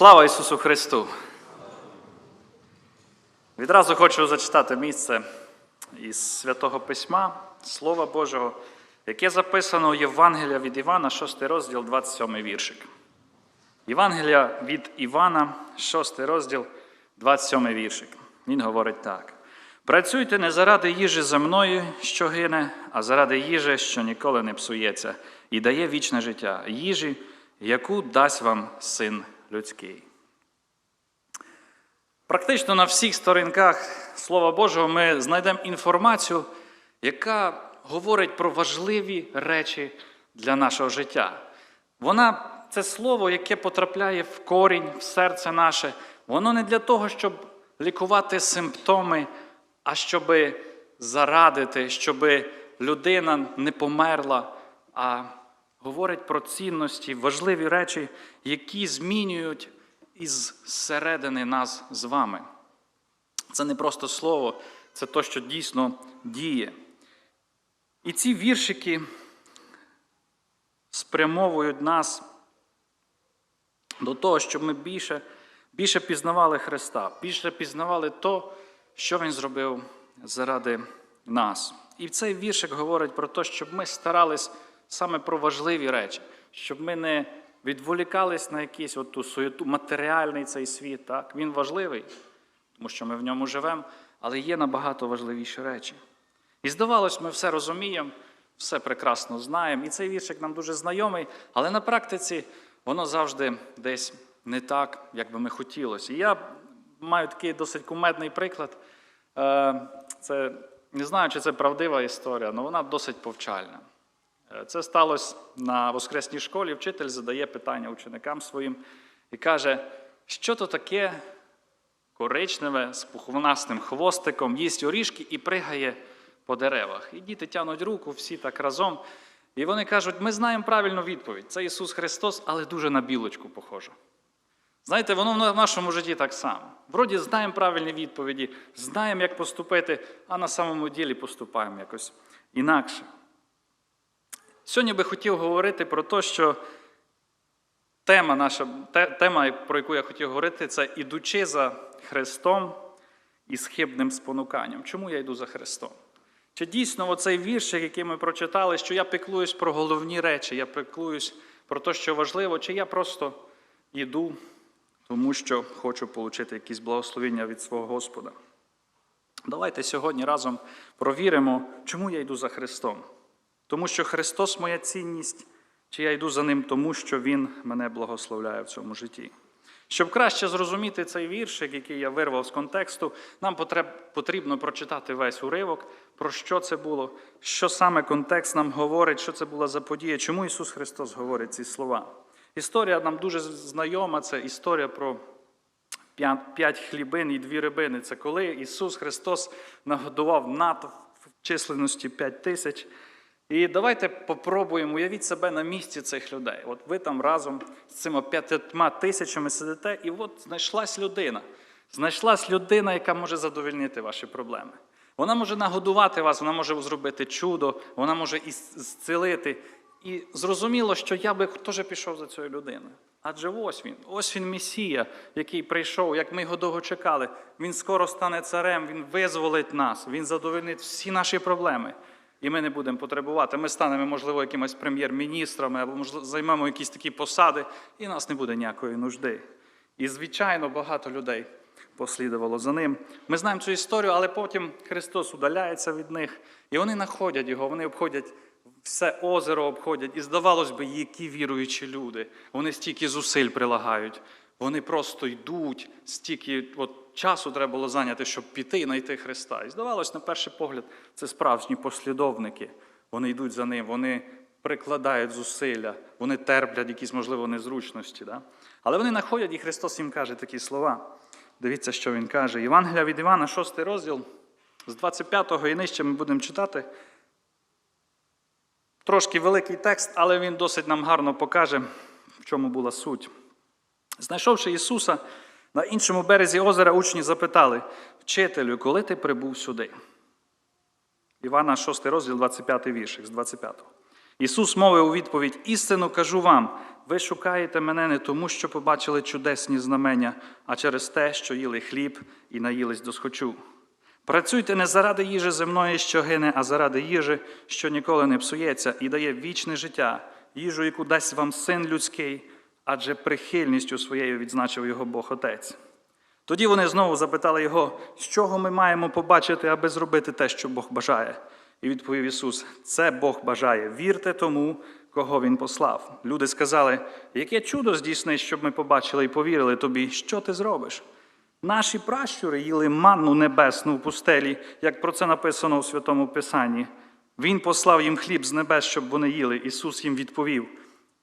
Слава Ісусу Христу! Відразу хочу зачитати місце із Святого Письма, Слова Божого, яке записано у Євангелія від Івана, 6 розділ, 27 віршик. Євангелія від Івана, 6 розділ, 27 віршик. Він говорить так: Працюйте не заради їжі земної, що гине, а заради їжі, що ніколи не псується, і дає вічне життя, їжі, яку дасть вам син людський. Практично на всіх сторінках Слова Божого ми знайдемо інформацію, яка говорить про важливі речі для нашого життя. Вона це слово, яке потрапляє в корінь, в серце наше. Воно не для того, щоб лікувати симптоми, а щоб зарадити, щоб людина не померла, а говорить про цінності, важливі речі, які змінюють із середини нас з вами. Це не просто слово, це те, що дійсно діє. І ці віршики спрямовують нас до того, щоб ми більше, більше пізнавали Христа, більше пізнавали то, що Він зробив заради нас. І цей віршик говорить про те, щоб ми старались саме про важливі речі, щоб ми не відволікались на якийсь от ту суєту, матеріальний цей світ. Так? Він важливий, тому що ми в ньому живемо, але є набагато важливіші речі. І здавалось, ми все розуміємо, все прекрасно знаємо. І цей віршик нам дуже знайомий, але на практиці воно завжди десь не так, як би ми хотілося. І я маю такий досить кумедний приклад. Е, Це не знаю, чи це правдива історія, але вона досить повчальна. Е, Це сталося на воскресній школі. Вчитель задає питання ученикам своїм і каже, що то таке коричневе з пухнастим хвостиком, їсть оріжки і пригає по деревах. І діти тянуть руку, всі так разом. І вони кажуть, ми знаємо правильну відповідь. Це Ісус Христос, але дуже на білочку похоже. Знаєте, воно в нашому житті так само. Вроді знаємо правильні відповіді, знаємо, як поступити, а на самому ділі поступаємо якось інакше. Сьогодні би хотів говорити про те, що тема, наша, тема, про яку я хотів говорити, це ідучи за Христом і схибним спонуканням. Чому я йду за Христом? Чи дійсно оцей віршик, який ми прочитали, що я піклуюсь про головні речі, я піклуюсь про те, що важливо, чи я просто йду, тому що хочу отримати якісь благословення від свого Господа? Давайте сьогодні разом провіримо, чому я йду за Христом. Тому що Христос моя цінність, чи я йду за Ним, тому що Він мене благословляє в цьому житті. Щоб краще зрозуміти цей віршик, який я вирвав з контексту, нам потрібно прочитати весь уривок, про що це було, що саме контекст нам говорить, що це була за подія, чому Ісус Христос говорить ці слова. Історія нам дуже знайома, це історія про п'ять хлібин і дві рибини. Це коли Ісус Христос нагодував натовп в численності п'ять тисяч. І давайте попробуємо уявіть себе на місці цих людей. От ви там разом з цими п'ятьма тисячами сидите, і от знайшлась людина. Знайшлась людина, яка може задовольнити ваші проблеми. Вона може нагодувати вас, вона може зробити чудо, вона може і зцілити. І зрозуміло, що я би теж пішов за цією людиною. Адже ось він, ось він Месія, який прийшов, як ми його довго чекали. Він скоро стане царем, він визволить нас, він задовольнить всі наші проблеми. І ми не будемо потребувати. Ми станемо, можливо, якимось прем'єр-міністрами або можливо, займемо якісь такі посади, і нас не буде ніякої нужди. І, звичайно, багато людей послідувало за ним. Ми знаємо цю історію, але потім Христос удаляється від них, і вони знаходять його, вони обходять все озеро, обходять. І здавалось би, які віруючі люди. Вони стільки зусиль прилагають. Вони просто йдуть, стільки от, часу треба було зайняти, щоб піти і знайти Христа. І здавалось, на перший погляд, це справжні послідовники. Вони йдуть за ним, вони прикладають зусилля, вони терплять якісь, можливо, незручності. Да? Але вони знаходять, і Христос їм каже такі слова. Дивіться, що Він каже. Євангелія від Івана, 6 розділ, з 25-го і нижче ми будемо читати. Трошки великий текст, але він досить нам гарно покаже, в чому була суть. Знайшовши Ісуса, на іншому березі озера учні запитали, вчителю, коли ти прибув сюди? Івана 6 розділ, 25 віршик з 25. Ісус мовив у відповідь: істину кажу вам, Ви шукаєте мене не тому, що побачили чудесні знамення, а через те, що їли хліб і наїлись до схочу. Працюйте не заради їжі земної, що гине, а заради їжі, що ніколи не псується, і дає вічне життя, їжу, яку дасть вам син людський, адже прихильністю своєю відзначив його Бог Отець. Тоді вони знову запитали його, з чого ми маємо побачити, аби зробити те, що Бог бажає. І відповів Ісус: Це Бог бажає. Вірте тому, кого Він послав. Люди сказали, яке чудо здійсниш, щоб ми побачили і повірили тобі, що ти зробиш? Наші пращури їли манну небесну в пустелі, як про це написано у Святому Писанні. Він послав їм хліб з небес, щоб вони їли. Ісус їм відповів: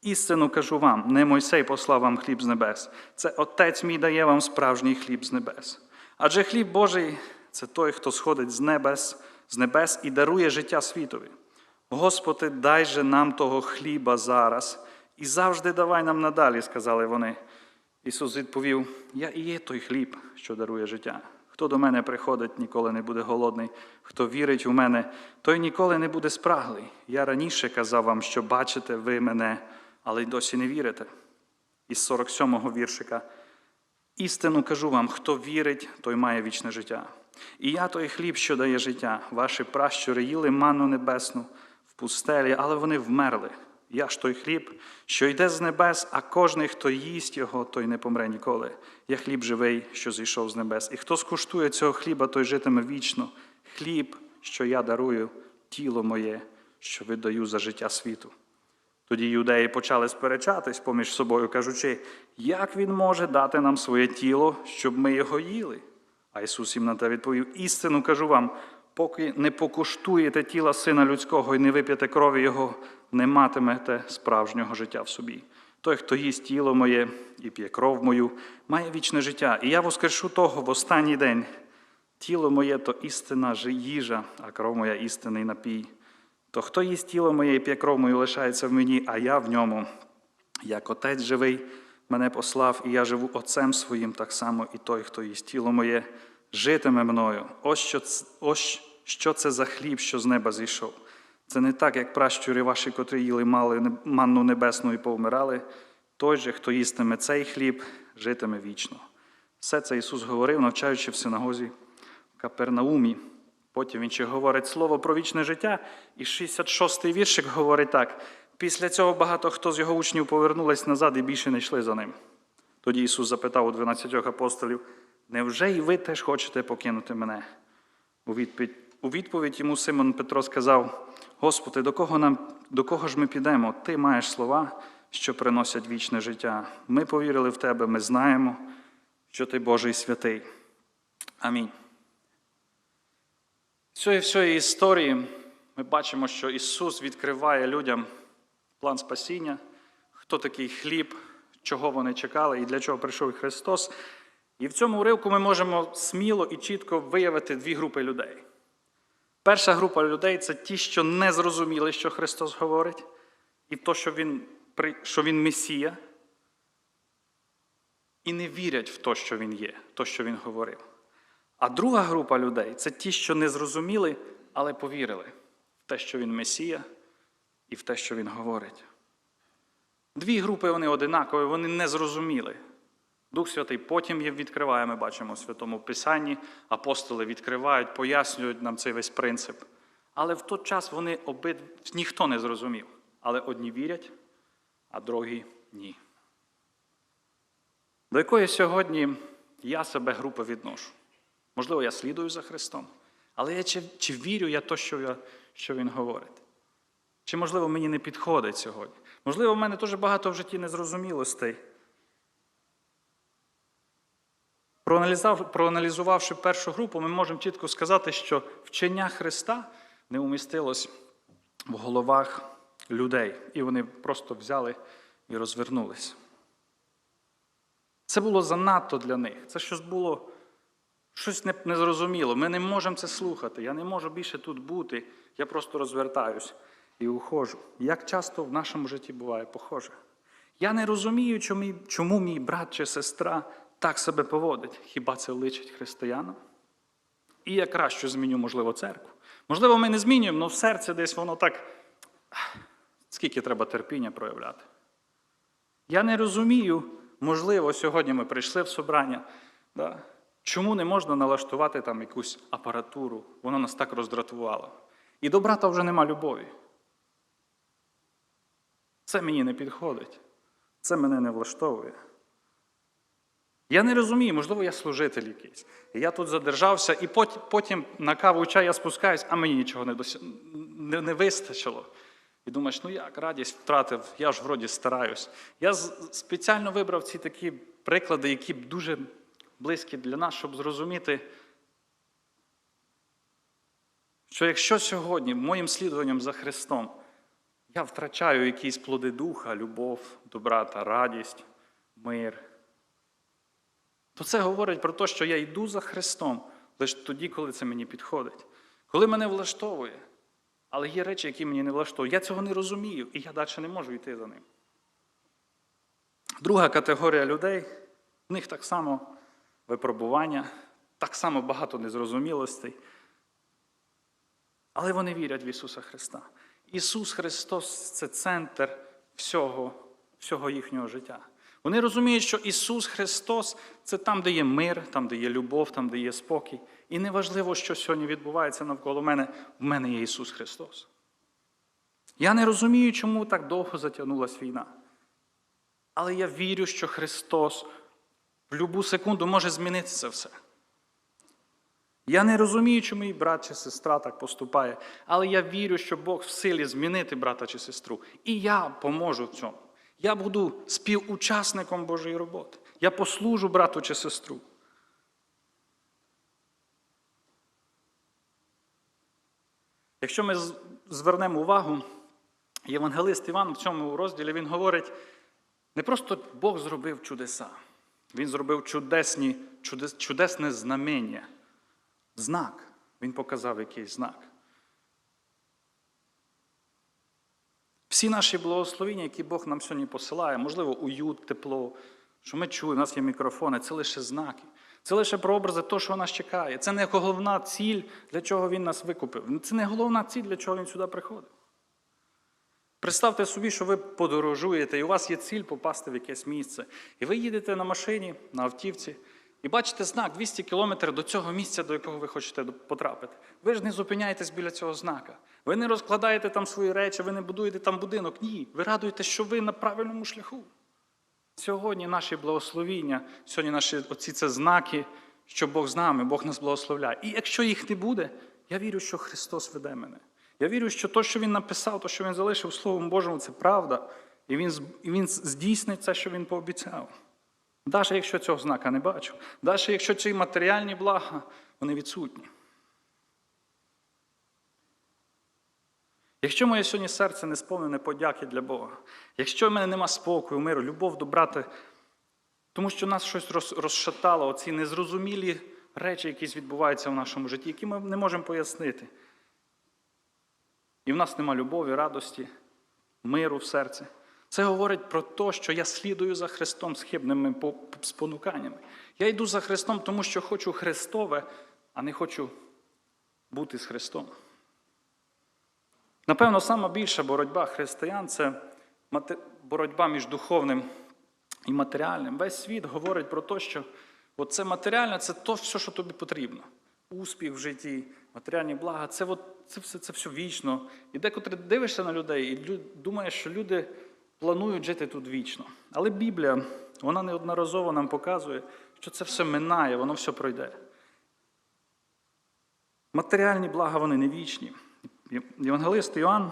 Істину кажу вам, не Мойсей послав вам хліб з небес. Це Отець мій дає вам справжній хліб з небес. Адже хліб Божий це той, хто сходить з небес, з небес і дарує життя світові. Господи, дай же нам того хліба зараз, і завжди давай нам надалі, сказали вони. Ісус відповів: Я і є той хліб, що дарує життя. Хто до мене приходить, ніколи не буде голодний. Хто вірить у мене, той ніколи не буде спраглий. Я раніше казав вам, що бачите ви мене, але й досі не вірите. Із 47-го віршика. Істину кажу вам, хто вірить, той має вічне життя. І я той хліб, що дає життя. Ваші пращури їли манну небесну в пустелі, але вони вмерли. Я ж той хліб, що йде з небес, а кожний, хто їсть його, той не помре ніколи. Я хліб живий, що зійшов з небес. І хто скуштує цього хліба, той житиме вічно. Хліб, що я дарую, тіло моє, що видаю за життя світу. Тоді юдеї почали сперечатись поміж собою, кажучи, як він може дати нам своє тіло, щоб ми його їли? А Ісус їм на те відповів: істину кажу вам, поки не покуштуєте тіла Сина Людського і не вип'єте крові Його, не матимете справжнього життя в собі. Той, хто їсть тіло моє і п'є кров мою, має вічне життя, і я воскрешу того в останній день. Тіло моє то істина їжа, а кров моя істинний напій. То хто їсть тіло моє і п'є кров мою, лишається в мені, а я в ньому. Як отець живий, мене послав, і я живу отцем своїм, так само і той, хто їсть тіло моє, житиме мною. Ось що, ось що це за хліб, що з неба зійшов. Це не так, як пращури ваші, котрі їли мали манну небесну і повмирали. Той же, хто їстиме цей хліб, житиме вічно. Все це Ісус говорив, навчаючи в синагозі в Капернаумі. Потім він ще говорить слово про вічне життя, і 66-й віршик говорить так: після цього багато хто з його учнів повернулись назад і більше не йшли за ним. Тоді Ісус запитав у 12 апостолів: Невже і ви теж хочете покинути мене? У відповідь, у відповідь йому Симон Петро сказав: Господи, до кого, нам, до кого ж ми підемо? Ти маєш слова, що приносять вічне життя. Ми повірили в Тебе, ми знаємо, що Ти Божий святий. Амінь. Цієї всієї історії ми бачимо, що Ісус відкриває людям план спасіння, хто такий хліб, чого вони чекали і для чого прийшов Христос. І в цьому уривку ми можемо сміло і чітко виявити дві групи людей. Перша група людей це ті, що не зрозуміли, що Христос говорить, і то, що Він, що він Месія, і не вірять в те, що Він є, то, що Він говорив. А друга група людей це ті, що не зрозуміли, але повірили в те, що він Месія, і в те, що він говорить. Дві групи вони одинакові, вони не зрозуміли. Дух Святий потім їх відкриває, ми бачимо в Святому Писанні, апостоли відкривають, пояснюють нам цей весь принцип. Але в той час вони обидв... ніхто не зрозумів. Але одні вірять, а другі ні. До якої сьогодні я себе групи відношу? Можливо, я слідую за Христом, але я чи, чи вірю я то, що, я, що Він говорить? Чи, можливо, мені не підходить сьогодні? Можливо, в мене дуже багато в житті незрозумілостей. Проаналізувавши першу групу, ми можемо чітко сказати, що вчення Христа не умістилось в головах людей, і вони просто взяли і розвернулись. Це було занадто для них. Це щось було щось незрозуміло. Ми не можемо це слухати. Я не можу більше тут бути. Я просто розвертаюсь і уходжу. Як часто в нашому житті буває похоже. Я не розумію, чому чому мій брат чи сестра так себе поводить. Хіба це личить християнам? І я краще зміню, можливо, церкву. Можливо, ми не змінюємо, але в серці десь воно так. Скільки треба терпіння проявляти? Я не розумію, можливо, сьогодні ми прийшли в собрання. Да? Чому не можна налаштувати там якусь апаратуру? Воно нас так роздратувало. І до брата вже нема любові. Це мені не підходить. Це мене не влаштовує. Я не розумію, можливо, я служитель якийсь. Я тут задержався, і потім на каву чай я спускаюсь, а мені нічого не, досі... не, не вистачило. І думаєш, ну як, радість втратив, я ж вроді стараюсь. Я спеціально вибрав ці такі приклади, які дуже близькі для нас, щоб зрозуміти, що якщо сьогодні моїм слідуванням за Христом я втрачаю якісь плоди духа, любов до брата, радість, мир, то це говорить про те, що я йду за Христом лише тоді, коли це мені підходить. Коли мене влаштовує, але є речі, які мені не влаштовують. Я цього не розумію, і я далі не можу йти за ним. Друга категорія людей, в них так само випробування, так само багато незрозумілостей. Але вони вірять в Ісуса Христа. Ісус Христос це центр всього, всього їхнього життя. Вони розуміють, що Ісус Христос це там, де є мир, там, де є любов, там, де є спокій. І неважливо, що сьогодні відбувається навколо мене, в мене є Ісус Христос. Я не розумію, чому так довго затягнулася війна. Але я вірю, що Христос в будь-яку секунду може змінити це все. Я не розумію, чому мій брат чи сестра так поступає, але я вірю, що Бог в силі змінити брата чи сестру. І я поможу в цьому. Я буду співучасником Божої роботи. Я послужу брату чи сестру. Якщо ми звернемо увагу, євангелист Іван в цьому розділі він говорить, не просто Бог зробив чудеса, Він зробив чудесні, чудес, чудесне знамення. Знак. Він показав якийсь знак. Всі наші благословіння, які Бог нам сьогодні посилає, можливо, уют, тепло, що ми чуємо, у нас є мікрофони, це лише знаки. Це лише прообрази того, що нас чекає. Це не головна ціль, для чого Він нас викупив. Це не головна ціль, для чого Він сюди приходив. Представте собі, що ви подорожуєте, і у вас є ціль попасти в якесь місце. І ви їдете на машині, на автівці, і бачите знак 200 кілометрів до цього місця, до якого ви хочете потрапити. Ви ж не зупиняєтесь біля цього знака. Ви не розкладаєте там свої речі, ви не будуєте там будинок. Ні. Ви радуєтесь, що ви на правильному шляху. Сьогодні наші благословіння, сьогодні наші оці це знаки, що Бог з нами, Бог нас благословляє. І якщо їх не буде, я вірю, що Христос веде мене. Я вірю, що те, що Він написав, те, що Він залишив Словом Божому, це правда. І Він, і він здійснить це, що Він пообіцяв. Навіть якщо цього знака не бачу, навіть якщо ці матеріальні блага, вони відсутні. Якщо моє сьогодні серце не сповнене подяки для Бога, якщо в мене нема спокою, миру, любов до брата, тому що нас щось розшатало, оці незрозумілі речі, які відбуваються в нашому житті, які ми не можемо пояснити. І в нас нема любові, радості, миру в серці. Це говорить про те, що я слідую за Христом з хибними спонуканнями. Я йду за Христом, тому що хочу Христове, а не хочу бути з Христом. Напевно, сама більша боротьба християн це боротьба між духовним і матеріальним. Весь світ говорить про те, що це матеріальне це то, все, що тобі потрібно. Успіх в житті, матеріальні блага, це, от, це, все, це все вічно. І декотрі дивишся на людей і думаєш, що люди планують жити тут вічно. Але Біблія, вона неодноразово нам показує, що це все минає, воно все пройде. Матеріальні блага вони не вічні. Євангелист Іоанн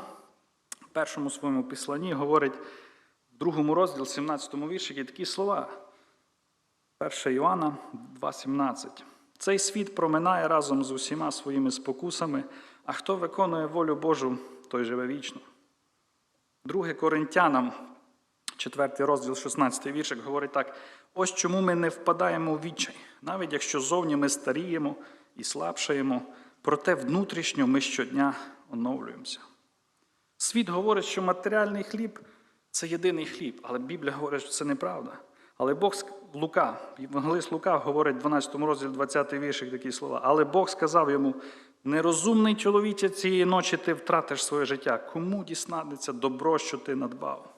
в першому своєму післанні говорить в другому розділі, 17 вірші, такі слова. 1 Іоанна 2,17. Цей світ проминає разом з усіма своїми спокусами, а хто виконує волю Божу, той живе вічно. Друге Коринтянам, 4 розділ, 16 віршик, говорить так: ось чому ми не впадаємо у відчай, навіть якщо зовні ми старіємо і слабшаємо, проте внутрішньо ми щодня оновлюємося. Світ говорить, що матеріальний хліб це єдиний хліб, але Біблія говорить, що це неправда. Але Бог Лука, Євангелист Лука говорить в 12 розділі 20 віршик такі слова. Але Бог сказав йому: нерозумний чоловіче, цієї ночі ти втратиш своє життя. Кому дістанеться добро, що ти надбав?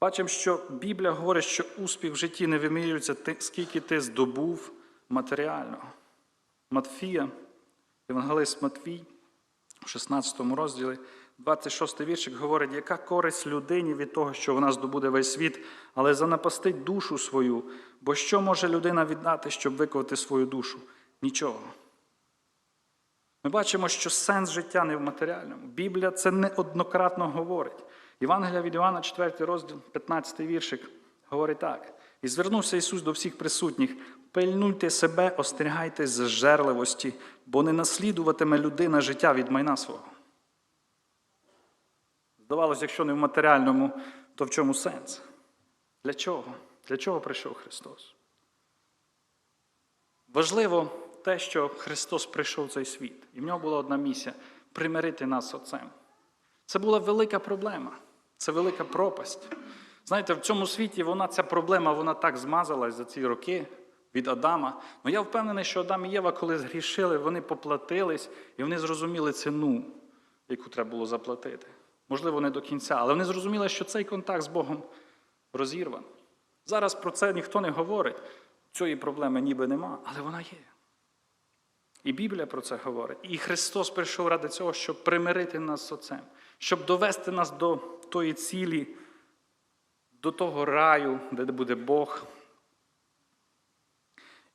Бачимо, що Біблія говорить, що успіх в житті не вимірюється, скільки ти здобув матеріально. Матфія, Євангелист Матвій, в 16 розділі, 26 віршик говорить, яка користь людині від того, що вона здобуде весь світ, але занапастить душу свою. Бо що може людина віддати, щоб виковати свою душу? Нічого. Ми бачимо, що сенс життя не в матеріальному. Біблія це неоднократно говорить. Євангелія від Івана, 4 розділ, 15 віршик, говорить так. І звернувся Ісус до всіх присутніх: пильнуйте себе, остерігайтесь з жерливості, бо не наслідуватиме людина життя від майна свого. Здавалося, якщо не в матеріальному, то в чому сенс? Для чого? Для чого прийшов Христос? Важливо те, що Христос прийшов в цей світ, і в нього була одна місія примирити нас з Отцем. Це була велика проблема, це велика пропасть. Знаєте, в цьому світі вона, ця проблема вона так змазалась за ці роки від Адама. Ну я впевнений, що Адам і Єва, коли згрішили, вони поплатились і вони зрозуміли ціну, яку треба було заплатити. Можливо, не до кінця, але вони зрозуміли, що цей контакт з Богом розірваний. Зараз про це ніхто не говорить. Цієї проблеми ніби нема, але вона є. І Біблія про це говорить. І Христос прийшов ради цього, щоб примирити нас з Отцем, щоб довести нас до тої цілі, до того раю, де буде Бог.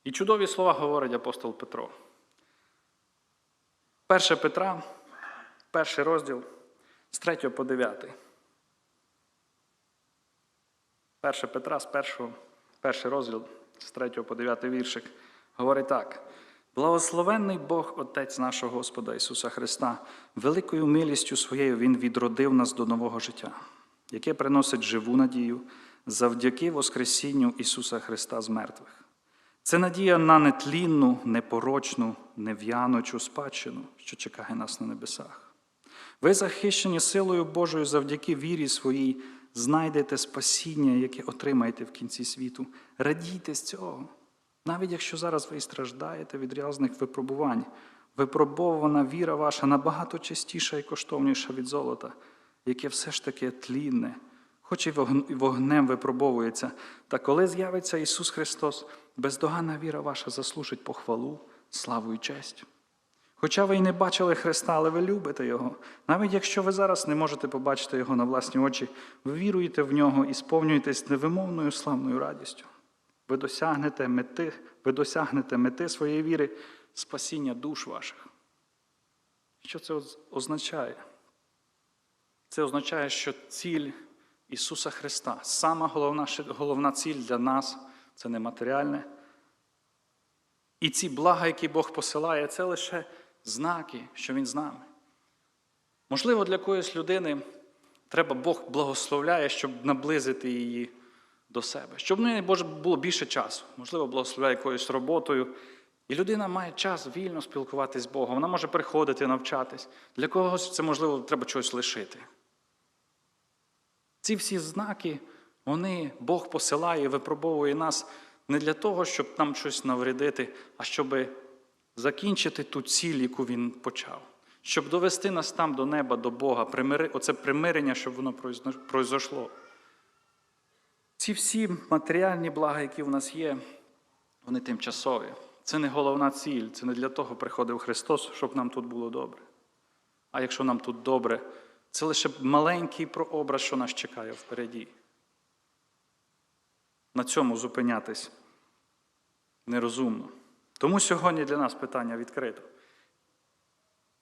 І чудові слова говорить апостол Петро. 1 Петра, перший розділ з 3 по 9. 1 Петра з 1, перший розділ з 3 по 9 віршик говорить так. Благословенний Бог, Отець нашого Господа Ісуса Христа, великою милістю своєю Він відродив нас до нового життя, яке приносить живу надію завдяки Воскресінню Ісуса Христа з мертвих. Це надія на нетлінну, непорочну, нев'яночу спадщину, що чекає нас на небесах. Ви, захищені силою Божою завдяки вірі своїй, знайдете спасіння, яке отримаєте в кінці світу. Радійте з цього. Навіть якщо зараз ви і страждаєте від різних випробувань, випробована віра ваша набагато чистіша і коштовніша від золота, яке все ж таки тлінне, хоч і вогнем випробовується. Та коли з'явиться Ісус Христос, бездоганна віра ваша заслужить похвалу, славу і честь. Хоча ви й не бачили Христа, але ви любите Його. Навіть якщо ви зараз не можете побачити Його на власні очі, ви віруєте в нього і сповнюєтесь невимовною славною радістю. Ви досягнете мети, ви досягнете мети своєї віри, спасіння душ ваших. Що це означає? Це означає, що ціль Ісуса Христа, сама головна, головна ціль для нас це не матеріальне. І ці блага, які Бог посилає, це лише знаки, що Він з нами. Можливо, для якоїсь людини треба Бог благословляє, щоб наблизити її до себе. Щоб в неї було більше часу. Можливо, благословляє якоюсь роботою. І людина має час вільно спілкуватися з Богом. Вона може приходити, навчатись. Для когось це, можливо, треба чогось лишити. Ці всі знаки, вони Бог посилає і випробовує нас не для того, щоб нам щось навредити, а щоб закінчити ту ціль, яку він почав. Щоб довести нас там до неба, до Бога, оце примирення, щоб воно произошло. Ці всі матеріальні блага, які в нас є, вони тимчасові. Це не головна ціль, це не для того приходив Христос, щоб нам тут було добре. А якщо нам тут добре, це лише маленький прообраз, що нас чекає впереді. На цьому зупинятись нерозумно. Тому сьогодні для нас питання відкрито.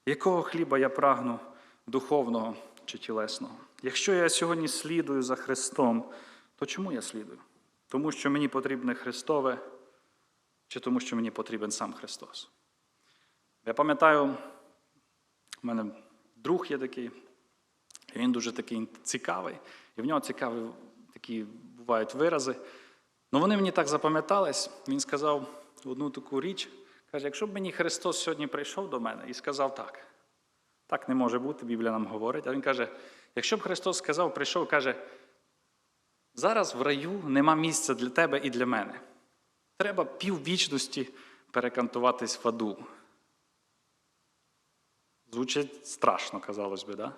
Якого хліба я прагну духовного чи тілесного? Якщо я сьогодні слідую за Христом, то чому я слідую? Тому що мені потрібне Христове, чи тому, що мені потрібен сам Христос? Я пам'ятаю, в мене друг є такий, і він дуже такий цікавий, і в нього цікаві такі бувають вирази. Ну вони мені так запам'ятались, він сказав одну таку річ, каже, якщо б мені Христос сьогодні прийшов до мене і сказав так, так не може бути, Біблія нам говорить. А він каже, якщо б Христос сказав, прийшов, каже, зараз в раю нема місця для тебе і для мене. Треба піввічності перекантуватись в аду. Звучить страшно, казалось би, да?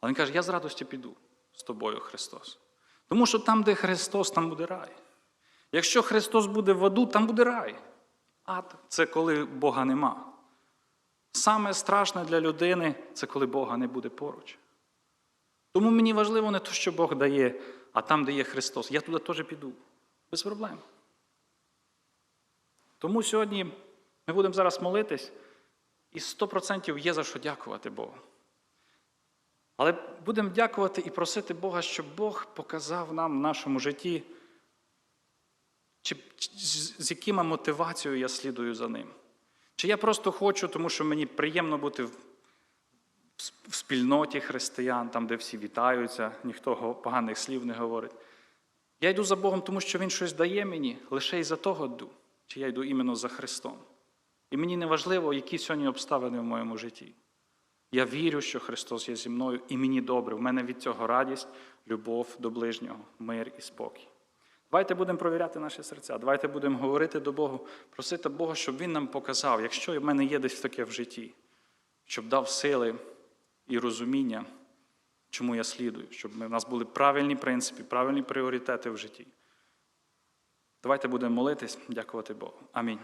Але він каже, я з радості піду з тобою, Христос. Тому що там, де Христос, там буде рай. Якщо Христос буде в аду, там буде рай. Ад це коли Бога нема. Саме страшне для людини це коли Бога не буде поруч. Тому мені важливо не те, що Бог дає, а там, де є Христос. Я туди теж піду. Без проблем. Тому сьогодні ми будемо зараз молитись, і 100% є за що дякувати Богу. Але будемо дякувати і просити Бога, щоб Бог показав нам в нашому житті, чи, з якими мотивацією я слідую за ним. Чи я просто хочу, тому що мені приємно бути в, в спільноті християн, там, де всі вітаються, ніхто поганих слів не говорить. Я йду за Богом, тому що Він щось дає мені, лише із за того йду, чи я йду іменно за Христом. І мені не важливо, які сьогодні обставини в моєму житті. Я вірю, що Христос є зі мною, і мені добре. В мене від цього радість, любов до ближнього, мир і спокій. Давайте будемо провіряти наші серця. Давайте будемо говорити до Бога, просити Бога, щоб Він нам показав, якщо в мене є десь таке в житті, щоб дав сили і розуміння, чому я слідую, щоб в нас були правильні принципи, правильні пріоритети в житті. Давайте будемо молитись, дякувати Богу. Амінь.